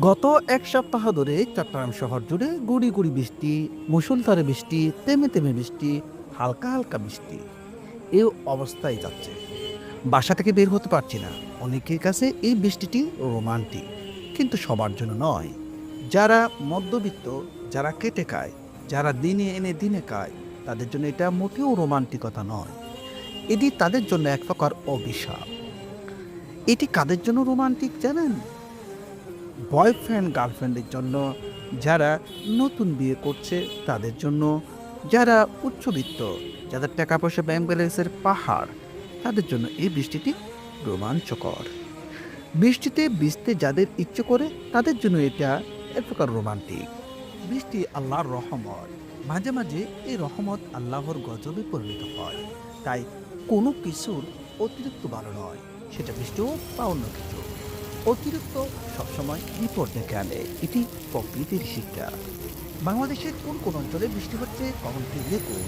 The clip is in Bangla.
গত এক সপ্তাহ ধরে চট্টগ্রাম শহর জুড়ে গুড়ি গুড়ি বৃষ্টি, মুসুলধারে বৃষ্টি তেমে তেমে বৃষ্টি, হালকা হালকা বৃষ্টি। এই অবস্থায় যাচ্ছে। বাসা থেকে বের হতে পারছি না। অনেকের কাছে এই বৃষ্টিটি রোমান্টিক, কিন্তু সবার জন্য নয়। যারা মধ্যবিত্ত, যারা কেটে খায়, যারা দিনে এনে দিনে খায়, তাদের জন্য এটা মোটেও রোমান্টিকতা নয়। এটি তাদের জন্য এক প্রকার অভিশাপ। এটি কাদের জন্য রোমান্টিক জানেন? বয়ফ্রেন্ড, গার্লফ্রেন্ডের জন্য যারা নতুন বিয়ে করছে তাদের জন্য যারা উচ্চবিত্ত, যাদের টাকা পয়সা ব্যাংক ব্যালেন্সের পাহাড়, তাদের জন্য এই বৃষ্টিটি রোমাঞ্চকর। বৃষ্টিতে ভিজতে যাদের ইচ্ছে করে তাদের জন্য এটা এক প্রকার রোমান্টিক। বৃষ্টি আল্লাহর রহমত। মাঝে মাঝে এই রহমত আল্লাহর গজবে পরিণত হয়। তাই কোনো কিছুর অতিরিক্ত ভালো নয়। সেটা বৃষ্টি হোক বা অন্য কিছু। অতিরিক্ত সবসময় বিপদ আনে। এটি প্রকৃতির শিক্ষা। বাংলাদেশের কোন কোন অঞ্চলে বৃষ্টি হচ্ছে, কখন দেখুন